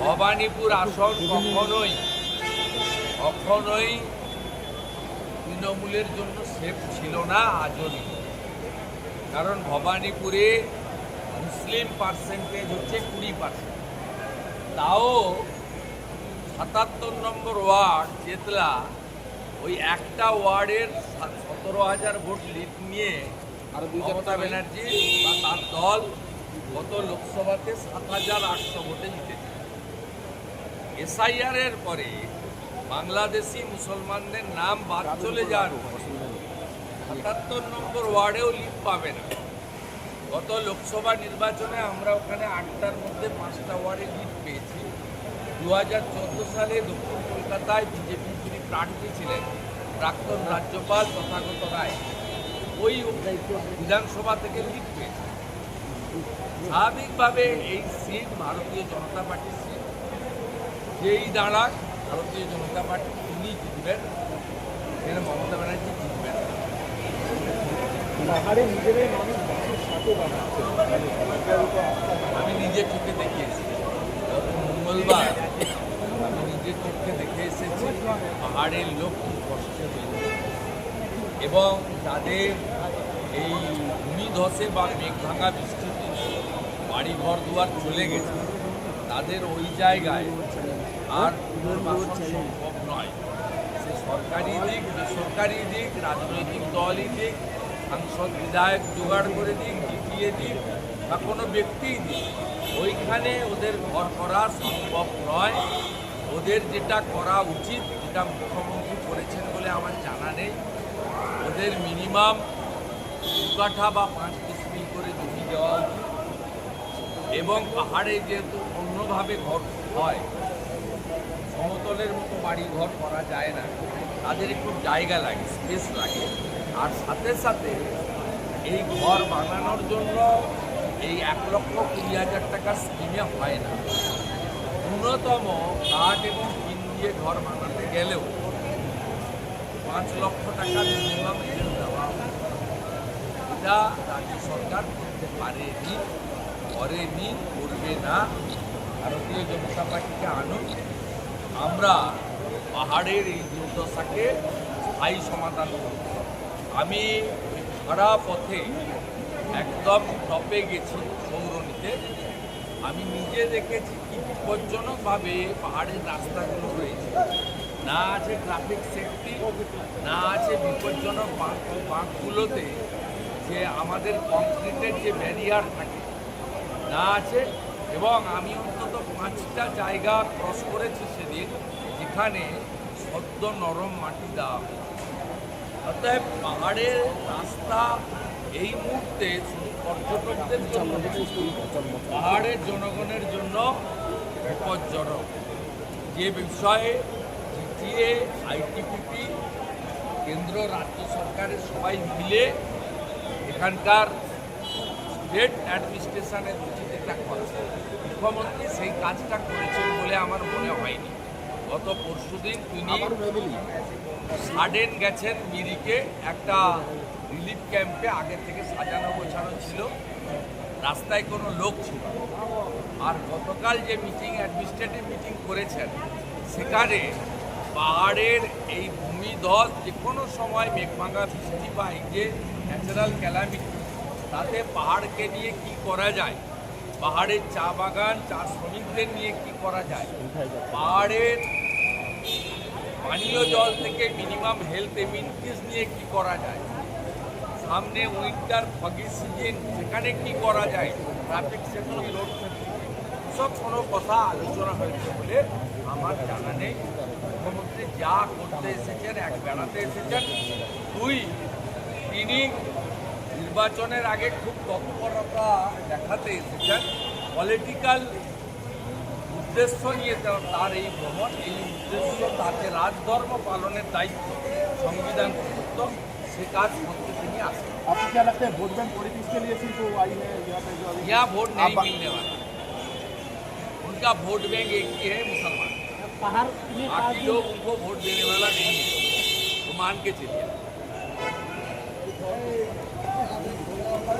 ভবানীপুর আসন কখনোই কখনোই তৃণমূলের জন্য সেফ ছিল না, আজও কারণ ভবানীপুরে মুসলিম পার্সেন্টেজ হচ্ছে কুড়ি পার্সেন্ট তাও সাতাত্তর নম্বর ওয়ার্ড চেতলা ওই একটা ওয়ার্ডের সতেরো হাজার ভোট লিড নিয়ে মমতা ব্যানার্জি বা তার দল গত লোকসভাতে সাত হাজার আটশো ভোটে জিতেছে। এসআইআর এর পরে বাংলাদেশি মুসলমানদের নাম বাদ চলে যাওয়ার সাতাত্তর নম্বর ওয়ার্ডেও লিড পাবে না। গত লোকসভা নির্বাচনে আমরা ওখানে আটটার মধ্যে পাঁচটা ওয়ার্ডে লিড পেয়েছি। দু হাজার চোদ্দ সালে দক্ষিণ কলকাতায় বিজেপি যিনি প্রার্থী ছিলেন প্রাক্তন রাজ্যপাল তথাগত রায়। ওই বিধানসভা থেকে লিড পেয়েছে স্বাভাবিকভাবে এই সিট ভারতীয় জনতা পার্টির সিট। যেই দাঁড়াক ভারতীয় জনতা পার্টি তিনি জিতবেন। এখানে মমতা ব্যানার্জি জিতবেন। আমি নিজে চোখে দেখে এসেছি। মঙ্গলবার আমি নিজে চোখে দেখে এসেছি। পাহাড়ের লোক খুব কষ্টে এবং তাদের এই ভূমিধসে বা মেঘ ভাঙা বৃষ্টিতে বাড়ি ঘর দুয়ার চলে গেছে। তাদের ওই জায়গায় আর পুনর্বাসন সম্ভব নয়। সে সরকারি দিক, বেসরকারি দিক, রাজনৈতিক দলই দিক, সাংসদ, বিধায়ক জোগাড় করে দিক, জিতিয়ে দিক বা কোনো ব্যক্তিই দিক। ওইখানে ওদের ঘর করা সম্ভব নয়। ওদের যেটা করা উচিত, যেটা মুখ্যমন্ত্রী করেছেন বলে আমার জানা নেই। ওদের মিনিমাম দু কাঠা বা পাঁচ কিসমিল করে জমি দেওয়া উচিত। এবং পাহাড়ে যেহেতু অন্যভাবে ঘর হয়, সমতলের মতো বাড়ি ঘর করা যায় না, তাদের একটু জায়গা লাগে স্পেস লাগে। আর সাথে সাথে এই ঘর বানানোর জন্য এই এক লক্ষ কুড়ি হাজার টাকা স্কিমে হয় না। ন্যূনতম কাঠ এবং টিন দিয়ে ঘর বানাতে গেলেও পাঁচ লক্ষ টাকা মিনিমাম ঋণ দেওয়া। এটা রাজ্য সরকার করতে পারেনি, করেনি, করবে না। ভারতীয় জনতা পার্টিকে আনুন আমরা পাহাড়ের এই দুর্দশাকে স্থায়ী সমাধান করব। আমি সারা পথে একদম টপে গেছি সৌরনীতে। আমি নিজে দেখেছি কি বিপজ্জনকভাবে পাহাড়ের রাস্তাগুলো রয়েছে। না আছে ট্রাফিক সেফটি না আছে বিপজ্জনক বাঁক বাঁকগুলোতে যে আমাদের কংক্রিটের যে ব্যারিয়ার থাকে না আছে। এবং আমি অন্তত পাঁচটা জায়গা ক্রস করেছি সেদিন যেখানে সদ্য নরম মাটি দেওয়া। অতএব পাহাড়ের রাস্তা এই মুহূর্তে শুধু পর্যটকদের জন্য পাহাড়ের জনগণের জন্য বিপজ্জনক। যে বিষয়ে জিটিএ আইটিপিপি কেন্দ্র রাজ্য সরকারের সবাই মিলে এখানকার স্টেট অ্যাডমিনিস্ট্রেশনের উচিত এটা করা। মুখ্যমন্ত্রী সেই কাজটা করেছেন বলে আমার মনে হয়নি। গত পরশুদিন তিনি সাডেন গেছেন মিরিকে একটা রিলিফ ক্যাম্পে আগে থেকে সাজানো গোছানো ছিল। রাস্তায় কোনো লোক ছিল আর গতকাল যে মিটিং অ্যাডমিনিস্ট্রেটিভ মিটিং করেছেন সেখানে পাহাড়ের এই ভূমিধস যে কোনো সময় মেঘভাঙা বৃষ্টি বা এই যে ন্যাচারাল ক্যালামিটি তাতে পাহাড়কে নিয়ে কি করা যায়? পাহাড়ের চা বাগান, চা শ্রমিকদের নিয়ে কি করা যায়? পাহাড়ের পানীয় জল থেকে মিনিমাম হেলথ এমিনিটিস নিয়ে কি করা যায়? সামনে উইন্টার ফগি সিজন সেখানে কি করা যায়? ট্রাফিক সেফটি রোড সেফটি সব কোনো কথা আলোচনা হয়েছে বলে আমার জানা নেই। যা করতে এসেছেন এক বেড়াতে এসেছেন দুই তিনি নির্বাচনের আগে খুব তৎপরতা দেখাতে এসেছেন পলিটিক্যাল উদ্দেশ্য নিয়ে তা- তার এই ভ্রমণ এই উদ্দেশ্য তাকে রাজধর্ম পালনের দায়িত্ব সংবিধান প্রদত্ত সে কাজ করতে তিনি আসেন आपको क्या लगता है वोट बैंक पॉलिटिक्स के लिए सिर्फ वो आई है यहाँ पे जो अभी यहाँ वोट नहीं आप- मिलने वाला उनका वोट बैंक एक ही है मुसलमान बाहर जो बाकी लोग उनको वोट देने वाला नहीं है। तो मान के चलिए।